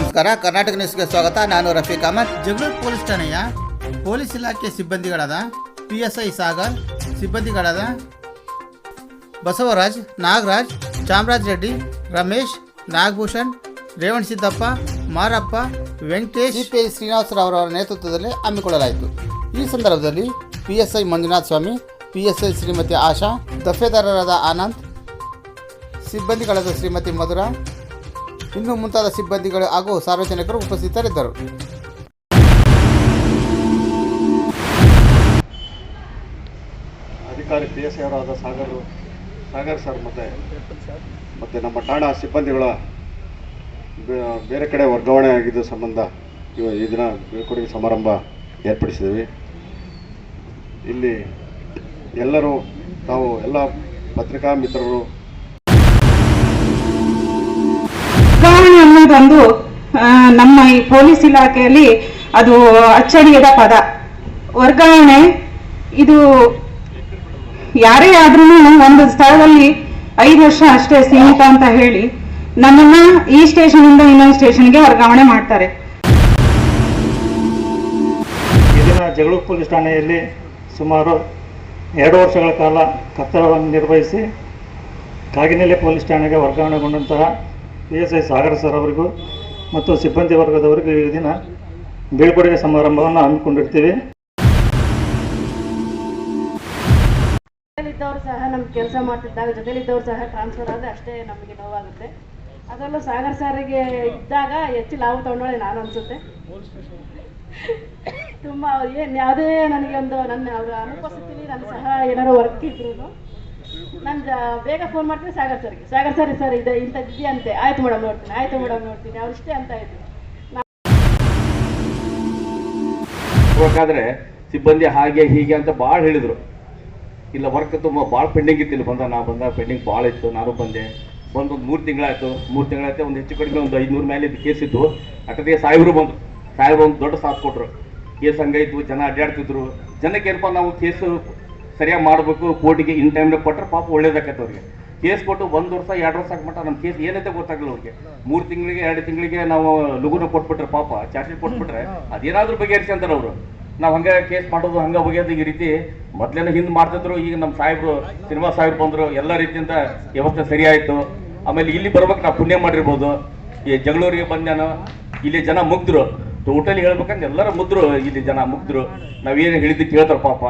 ನಮಸ್ಕಾರ ಕರ್ನಾಟಕ ನ್ಯೂಸ್ಗೆ ಸ್ವಾಗತ. ನಾನು ರಫೀಕ್ ಅಹಮದ್. ಜಗಳೂರು ಪೊಲೀಸ್ ಠಾಣೆಯ ಪೊಲೀಸ್ ಇಲಾಖೆ ಸಿಬ್ಬಂದಿಗಳಾದ ಪಿ ಎಸ್ ಐ ಸಾಗರ್ ಸಿಬ್ಬಂದಿಗಳಾದ ಬಸವರಾಜ್ ನಾಗರಾಜ್ ಚಾಮರಾಜ್ ರೆಡ್ಡಿ ರಮೇಶ್ ನಾಗಭೂಷಣ್ ರೇವಣ್ ಸಿದ್ದಪ್ಪ ಮಾರಪ್ಪ ವೆಂಕಟೇಶ್ ಸಿಪಿಐ ಶ್ರೀನಿವಾಸರಾವ್ ಅವರ ನೇತೃತ್ವದಲ್ಲಿ ಹಮ್ಮಿಕೊಳ್ಳಲಾಯಿತು. ಈ ಸಂದರ್ಭದಲ್ಲಿ P S I Manjunatha Swamy P S I Shrimati Asha ದಫೇದಾರರಾದ Anand ಸಿಬ್ಬಂದಿಗಳಾದ ಶ್ರೀಮತಿ ಮಧುರಾ ಇನ್ನು ಮುಂತಾದ ಸಿಬ್ಬಂದಿಗಳು ಹಾಗೂ ಸಾರ್ವಜನಿಕರು ಉಪಸ್ಥಿತರಿದ್ದರು. ಅಧಿಕಾರಿ P S Sagar Sagar sir ಮತ್ತು, ಮತ್ತೆ ನಮ್ಮ ಠಾಣಾ ಸಿಬ್ಬಂದಿಗಳ ಬೇರೆ ಕಡೆ ವರ್ಗಾವಣೆ ಆಗಿದ್ದ ಸಂಬಂಧ ಈ ದಿನ ಬೀಳ್ಕೊಡುಗೆ ಸಮಾರಂಭ ಏರ್ಪಡಿಸಿದ್ದೀವಿ ಇಲ್ಲಿ ಎಲ್ಲರೂ, ತಾವು ಎಲ್ಲ ಪತ್ರಿಕಾ ಮಿತ್ರರು ಆ, ನಮ್ಮ ಈ ಪೊಲೀಸ್ ಇಲಾಖೆಯಲ್ಲಿ ಅದು ಅಚ್ಚಳಿಯದ ಪದ. ವರ್ಗಾವಣೆ ಇದು ಯಾರೇ ಆದ್ರೂ ಒಂದು ಸ್ಥಳದಲ್ಲಿ ಐದು ವರ್ಷ ಅಷ್ಟೇ ಸೀಮಿತ ಅಂತ ಹೇಳಿ ನಮ್ಮನ್ನ ಈ ಸ್ಟೇಷನ್ ಇಂದ ಇನ್ನೊಂದು ಸ್ಟೇಷನ್ಗೆ ವರ್ಗಾವಣೆ ಮಾಡ್ತಾರೆ. ಇಲ್ಲಿನ ಜಗಳೂರು ಪೊಲೀಸ್ ಠಾಣೆಯಲ್ಲಿ ಸುಮಾರು ಎರಡು ವರ್ಷಗಳ ಕಾಲ ಕರ್ತವ್ಯವನ್ನು ನಿರ್ವಹಿಸಿ ಕಾಗಿನೆಲೆ ಪೊಲೀಸ್ ಠಾಣೆಗೆ ವರ್ಗಾವಣೆಗೊಂಡಂತಹ P S I Sagara sir ಅವರಿಗೂ ಮತ್ತು ಸಿಬ್ಬಂದಿ ವರ್ಗದವರಿಗೂ ಈ ದಿನ ಬೀಳ್ಕೊಡುಗೆ ಸಮಾರಂಭವನ್ನು ಹಮ್ಮಿಕೊಂಡಿರ್ತೀವಿ. ಜೊತೆಲಿದ್ದವರು ಸಹ ನಮ್ಮ ಕೆಲಸ ಮಾಡ್ತಿದ್ದಾಗ ಜೊತೆಲಿದ್ದವರು ಸಹ ಟ್ರಾನ್ಸ್ಫರ್ ಆದರೆ ಅಷ್ಟೇ ನಮಗೆ ನೋವಾಗುತ್ತೆ. ಅದರಲ್ಲೂ ಸಾಗರ್ ಸಾರಿಗೆ ಇದ್ದಾಗ ಹೆಚ್ಚು ಲಾಭ ತಗೊಂಡೋಳೆ ನಾನು ಅನ್ಸುತ್ತೆ. ತುಂಬ, ಏನು, ಯಾವುದೇ ನನಗೆ ಒಂದು ನನ್ನ, ಅವರ ಅನುಪಸ್ಥಿತಿಲಿ ನಾನು ಸಹ ಏನಾದ್ರು ವರ್ಕ್ ಇದ್ರು ನಾನು ಬೇಗ ಫೋನ್ ಮಾಡ್ತೀನಿ, ಸಾಗರ್ ಸರ್ಗೆ ಸಾಗರ್ ಸರ್ ಸರ್ ಇದೆ ಇಂಥದ್ದು ಇದೆಯಂತೆ. ಆಯ್ತು ಮೇಡಮ್ ನೋಡ್ತೀನಿ, ಆಯ್ತು ಮೇಡಮ್ ನೋಡ್ತೀನಿ. ಅವ್ರು ಇಷ್ಟೇ ಅಂತ ಇದ್ರು ಹೋಗ್ಬೇಕಾದ್ರೆ ಸಿಬ್ಬಂದಿ ಹಾಗೆ ಹೀಗೆ ಅಂತ ಭಾಳ ಹೇಳಿದ್ರು. ಇಲ್ಲ ವರ್ಕ್ ತುಂಬ ಭಾಳ ಪೆಂಡಿಂಗ್ ಇತ್ತು ಇಲ್ಲಿ ಬಂದ, ನಾ ಬಂದ ಪೆಂಡಿಂಗ್ ಭಾಳ ಇತ್ತು, ನಾನು ಬಂದೆ. ಬಂದು ಒಂದು ಮೂರು ತಿಂಗಳಾಯ್ತು. ಮೂರು ತಿಂಗಳಾಯ್ತು, ಒಂದು ಹೆಚ್ಚು ಕಡಿಮೆ ಒಂದು ಐದುನೂರು ಮೇಲೆ ಕೇಸ್ ಇತ್ತು ಅಟದಿಗೆ ಸಾಹೇಬರು ಬಂದರು. ಸಾಹೇಬರು ಒಂದು ದೊಡ್ಡ ಸಾಥ್ ಕೊಟ್ಟರು ಕೇಸ್ ಹಂಗಾಯ್ತು ಜನ ಅಡ್ಡಾಡ್ತಿದ್ರು ಜನಕ್ಕೆ ಏನಪ್ಪ ನಾವು ಕೇಸು ಸರಿಯಾಗಿ ಮಾಡಬೇಕು, ಕೋರ್ಟಿಗೆ ಇನ್ ಟೈಮ್ನಾಗ ಕೊಟ್ಟರೆ ಪಾಪ ಒಳ್ಳೇದಾಗತ್ತೆ ಅವ್ರಿಗೆ. ಕೇಸ್ ಕೊಟ್ಟು ಒಂದು ವರ್ಷ, ಎರಡು ವರ್ಷ ಮಟ್ಟ ನಮ್ಮ ಕೇಸ್ ಏನೈತೆ ಗೊತ್ತಾಗಲ್ಲ ಅವ್ರಿಗೆ. ಮೂರು ತಿಂಗಳಿಗೆ, ಎರಡು ತಿಂಗಳಿಗೆ ನಾವು ಲಗುನ ಕೊಟ್ಬಿಟ್ರೆ ಪಾಪ ಚಾರ್ಜ್ ಕೊಟ್ಬಿಟ್ರೆ ಅದೇನಾದ್ರೂ ಬಗೆಹರಿಸ್ಕೊಂತಾರೆ ಅವರು. ನಾವು ಹಂಗೆ ಕೇಸ್ ಮಾಡೋದು, ಹಂಗೆ ಬಗೆಯೋದು ಈ ರೀತಿ ಮೊದ್ಲೇನ ಹಿಂದೆ ಮಾಡ್ತಿದ್ರು, ಈಗ ನಮ್ಮ ಸಾಹೇಬರು, ಸಿನಿಮಾ ಸಾಹೇಬ್ರು ಬಂದರು, ಎಲ್ಲ ರೀತಿಯಿಂದ ವ್ಯವಸ್ಥೆ ಸರಿಯಾಯಿತು. ಆಮೇಲೆ ಇಲ್ಲಿ ಬರ್ಬೇಕು, ನಾವು ಪುಣ್ಯ ಮಾಡಿರ್ಬೋದು. ಈ ಜಗಳೂರಿಗೆ ಬಂದ ನಾನು ಇಲ್ಲಿ ಜನ ಮುಗ್ದ್ರು. ಟೋಟಲಿ ಹೇಳ್ಬೇಕಂದ್ರೆ ಎಲ್ಲರ ಮುದ್ರು, ಇಲ್ಲಿ ಜನ ಮುಗ್ದ್ರು. ನಾವೇನು ಹೇಳಿದ್ದು ಕೇಳ್ತಾರೆ ಪಾಪ.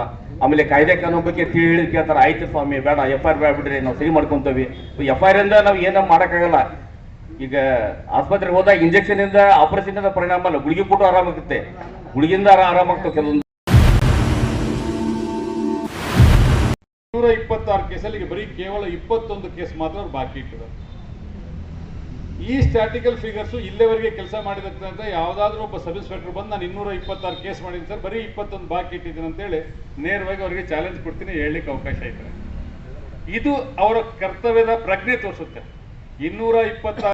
ಆಮೇಲೆ ಕಾಯ್ದೆ ಕಾನೂನು ಬಗ್ಗೆ ತಿಳಿ ಕೇಳ್ತಾರೆ, ಆಯ್ತು ಸ್ವಾಮಿ, ಬೇಡ ಎಫ್ ಐ ಆರ್ ಬೇಡ ಬಿಡ್ರಿ, ನಾವು ಸರಿ ಮಾಡ್ಕೊಂತೀವಿ. ಎಫ್ ಐ ಆರ್ ಇಂದ ನಾವು ಏನೋ ಮಾಡೋಕ್ಕಾಗಲ್ಲ. ಈಗ ಆಸ್ಪತ್ರೆಗೆ ಹೋದಾಗ ಇಂಜೆಕ್ಷನ್ ಇಂದ ಆಪರೇಷನ್ ಇಂದ ಪರಿಣಾಮ ಅಲ್ಲ, ಗುಳಿಗೆ ಕೊಟ್ಟು ಆರಾಮಾಗುತ್ತೆ ಗುಳಿಗಿಂದ ಆರಾಮಾಗ್ತವೆ ಕೆಲವೊಂದು. ನೂರ ಇಪ್ಪತ್ತಾರು ಕೇಸಲ್ಲಿ ಬರೀ ಕೇವಲ ಇಪ್ಪತ್ತೊಂದು ಕೇಸ್ ಮಾತ್ರ ಬಾಕಿ ಇಟ್ಟಿದ್ದಾರೆ. ಈ ಸ್ಟ್ಯಾಟಿಕಲ್ ಫಿಗರ್ಸು ಇಲ್ಲಿವರೆಗೆ ಕೆಲಸ ಮಾಡಿದಂತ ಯಾವುದಾದ್ರೂ ಒಬ್ಬ ಸಬ್ ಇನ್ಸ್ಪೆಕ್ಟರ್ ಬಂದು ನಾನು ಇನ್ನೂರ ಇಪ್ಪತ್ತಾರು ಕೇಸ್ ಮಾಡಿದ್ದೀನಿ ಸರ್, ಬರೀ ಇಪ್ಪತ್ತೊಂದು ಬಾಕಿ ಇಟ್ಟಿದ್ದೀನಿ ಅಂತೇಳಿ ನೇರವಾಗಿ ಅವರಿಗೆ ಚಾಲೆಂಜ್ ಕೊಡ್ತೀನಿ, ಹೇಳಲಿಕ್ಕೆ ಅವಕಾಶ ಐತೆ ಇದು ಅವರ ಕರ್ತವ್ಯದ ಪ್ರಜ್ಞೆ ತೋರಿಸುತ್ತೆ. ಇನ್ನೂರ ಇಪ್ಪತ್ತಾರು